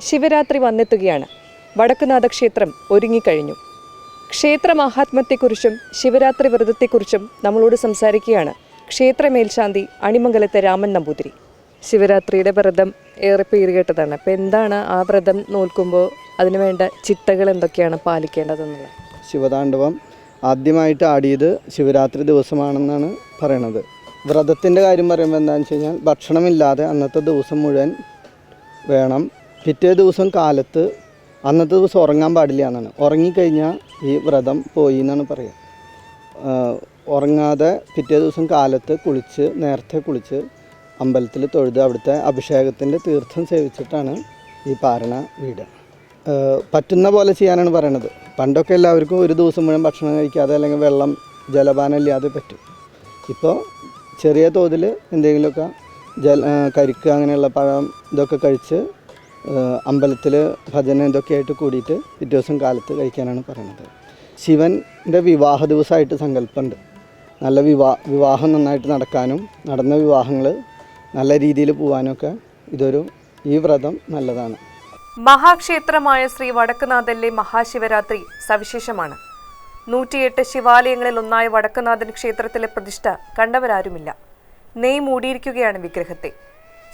ശിവരാത്രി വന്നെത്തുകയാണ്. വടക്കുനാഥ ക്ഷേത്രം ഒരുങ്ങിക്കഴിഞ്ഞു. ക്ഷേത്ര മാഹാത്മ്യത്തെക്കുറിച്ചും ശിവരാത്രി വ്രതത്തെക്കുറിച്ചും നമ്മളോട് സംസാരിക്കുകയാണ് ക്ഷേത്ര മേൽശാന്തി അണിമംഗലത്തെ രാമൻ നമ്പൂതിരി. ശിവരാത്രിയുടെ വ്രതം ഏറെ പേര് കേട്ടതാണ് അപ്പോൾ എന്താണ് ആ വ്രതം നോൽക്കുമ്പോൾ അതിനുവേണ്ട ചിട്ടകൾ എന്തൊക്കെയാണ് പാലിക്കേണ്ടതെന്നുള്ളത്? ശിവതാണ്ഡവം ആദ്യമായിട്ട് ആടിയത് ശിവരാത്രി ദിവസമാണെന്നാണ് പറയണത്. വ്രതത്തിന്റെ കാര്യം പറയുമ്പോൾ എന്താണെന്ന് വെച്ച് കഴിഞ്ഞാൽ ഭക്ഷണമില്ലാതെ അന്നത്തെ ദിവസം മുഴുവൻ വേണം. പിറ്റേ ദിവസം കാലത്ത് അന്നത്തെ ദിവസം ഉറങ്ങാൻ പാടില്ല എന്നാണ്. ഉറങ്ങിക്കഴിഞ്ഞാൽ ഈ വ്രതം പോയി എന്നാണ് പറയുക. ഉറങ്ങാതെ പിറ്റേ ദിവസം കാലത്ത് കുളിച്ച് നേരത്തെ കുളിച്ച് അമ്പലത്തിൽ തൊഴുത് അവിടുത്തെ അഭിഷേകത്തിന്റെ തീർത്ഥം സേവിച്ചിട്ടാണ് ഈ പാരണ വീട്. പറ്റുന്ന പോലെ ചെയ്യാനാണ് പറയണത്. പണ്ടൊക്കെ എല്ലാവർക്കും ഒരു ദിവസം മുഴുവൻ ഭക്ഷണം കഴിക്കാതെ അല്ലെങ്കിൽ വെള്ളം ജലപാനം ഇല്ലാതെ പറ്റും. ഇപ്പോൾ ചെറിയ തോതിൽ എന്തെങ്കിലുമൊക്കെ ജല കരിക്ക് അങ്ങനെയുള്ള പഴം ഇതൊക്കെ കഴിച്ച് അമ്പലത്തിൽ ഭജന ഇതൊക്കെ ആയിട്ട് കൂടിയിട്ട് പിറ്റേ ദിവസം കാലത്ത് കഴിക്കാനാണ് പറയുന്നത് ശിവന്റെ വിവാഹ ദിവസമായിട്ട് സങ്കല്പമുണ്ട്. നല്ല വിവാ വിവാഹം നന്നായിട്ട് നടക്കാനും നടന്ന വിവാഹങ്ങൾ നല്ല രീതിയിൽ പോകാനൊക്കെ ഇതൊരു ഈ വ്രതം നല്ലതാണ്. മഹാക്ഷേത്രമായ ശ്രീ വടക്കുനാഥനിലെ മഹാശിവരാത്രി സവിശേഷമാണ്. നൂറ്റിയെട്ട് ശിവാലയങ്ങളിൽ ഒന്നായ വടക്കുനാഥൻ ക്ഷേത്രത്തിലെ പ്രതിഷ്ഠ കണ്ടവരാരുമില്ല. നെയ് മൂടിയിരിക്കുകയാണ് വിഗ്രഹത്തെ.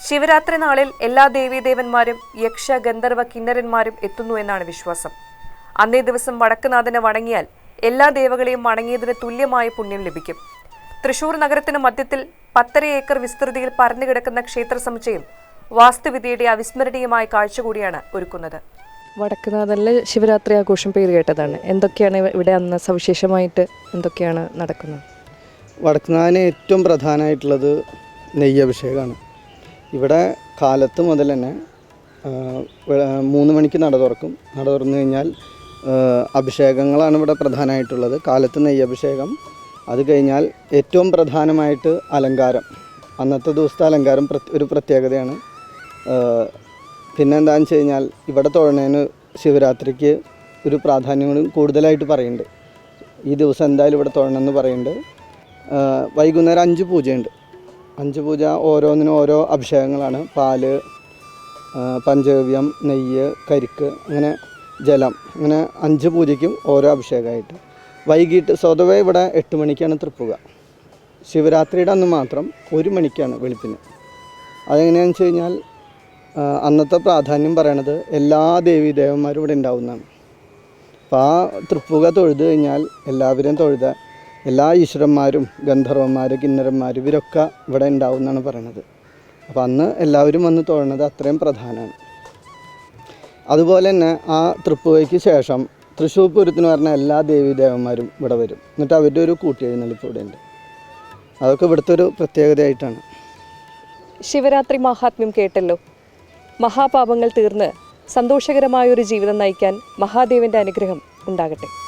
ശിവരാത്രി നാളിൽ എല്ലാ ദേവീദേവന്മാരും യക്ഷ ഗന്ധർവ കിന്നരന്മാരും എത്തുന്നു എന്നാണ് വിശ്വാസം. അന്നേ ദിവസം വടക്കുനാഥനെ വണങ്ങിയാൽ എല്ലാ ദേവകളെയും വണങ്ങിയതിന് തുല്യമായ പുണ്യം ലഭിക്കും. തൃശൂർ നഗരത്തിന് മധ്യത്തിൽ പത്തര ഏക്കർ വിസ്തൃതിയിൽ പരന്നുകിടക്കുന്ന ക്ഷേത്ര സമുച്ചയം വാസ്തുവിദ്യയുടെ അവിസ്മരണീയമായ കാഴ്ച കൂടിയാണ് ഒരുക്കുന്നത്. വടക്കുനാഥനിലെ ശിവരാത്രി ആഘോഷം പേര് കേട്ടതാണ്. എന്തൊക്കെയാണ് ഇവിടെ അന്ന് സവിശേഷമായിട്ട് എന്തൊക്കെയാണ് നടക്കുന്നത്? വടക്കുനാഥന് ഏറ്റവും പ്രധാനമായിട്ടുള്ളത് നെയ്യഭിഷേകമാണ്. ഇവിടെ കാലത്ത് മുതൽ തന്നെ മൂന്ന് മണിക്ക് നട തുറക്കും. നട തുറന്നു കഴിഞ്ഞാൽ അഭിഷേകങ്ങളാണ് ഇവിടെ പ്രധാനമായിട്ടുള്ളത്. കാലത്ത് നെയ്യഭിഷേകം അത് കഴിഞ്ഞാൽ ഏറ്റവും പ്രധാനമായിട്ട് അലങ്കാരം. അന്നത്തെ ദിവസത്തെ അലങ്കാരം ഒരു പ്രത്യേകതയാണ്. ആ, പിന്നെ എന്താണെന്ന് വെച്ച് കഴിഞ്ഞാൽ ഇവിടെ തൊഴുന്നതിന് ശിവരാത്രിക്ക് ഒരു പ്രാധാന്യം കൂടുതലായിട്ട് പറയുന്നുണ്ട്. ഈ ദിവസം എന്തായാലും ഇവിടെ തൊഴണമെന്ന് പറയുന്നുണ്ട്. വൈകുന്നേരം അഞ്ച് പൂജയുണ്ട്. അഞ്ച് പൂജ ഓരോന്നിനും ഓരോ അഭിഷേകങ്ങളാണ്. പാൽ പഞ്ചഗവ്യം നെയ്യ് കരിക്ക് അങ്ങനെ ജലം. അങ്ങനെ അഞ്ച് പൂജയ്ക്കും ഓരോ അഭിഷേകമായിട്ട്. വൈകിട്ട് സ്വതവേ ഇവിടെ എട്ട് മണിക്കാണ് തൃപ്പുക. ശിവരാത്രിയുടെ അന്ന് മാത്രം ഒരു മണിക്കാണ് വെളുപ്പിന്. അതെങ്ങനെയാണെന്ന് വെച്ച് കഴിഞ്ഞാൽ അന്നത്തെ പ്രാധാന്യം പറയണത് എല്ലാ ദേവീദേവന്മാരും ഇവിടെ ഉണ്ടാവുന്നതാണ്. അപ്പോൾ ആ തൃപ്പുക തൊഴുത് കഴിഞ്ഞാൽ എല്ലാവരും തൊഴുത എല്ലാ ഈശ്വരന്മാരും ഗന്ധർവന്മാർ കിന്നരന്മാർ ഇവരൊക്കെ ഇവിടെ ഉണ്ടാവുമെന്നാണ് പറയണത്. അപ്പോൾ അന്ന് എല്ലാവരും വന്ന് തൊഴണത് അത്രയും പ്രധാനമാണ്. അതുപോലെ തന്നെ ആ തൃപ്പുകയ്ക്ക് ശേഷം തൃശ്ശൂർ പൂരത്തിന് പറഞ്ഞ എല്ലാ ദേവീദേവന്മാരും ഇവിടെ വരും. എന്നിട്ട് അവരുടെ ഒരു കൂട്ടിയെഴുന്നള്ളിപ്പ് ഇവിടെ ഉണ്ട്. അതൊക്കെ ഇവിടുത്തെ ഒരു പ്രത്യേകതയായിട്ടാണ്. ശിവരാത്രി മഹാത്മ്യം കേട്ടല്ലോ. മഹാപാപങ്ങൾ തീർന്ന് സന്തോഷകരമായ ഒരു ജീവിതം നയിക്കാൻ മഹാദേവന്റെ അനുഗ്രഹം ഉണ്ടാകട്ടെ.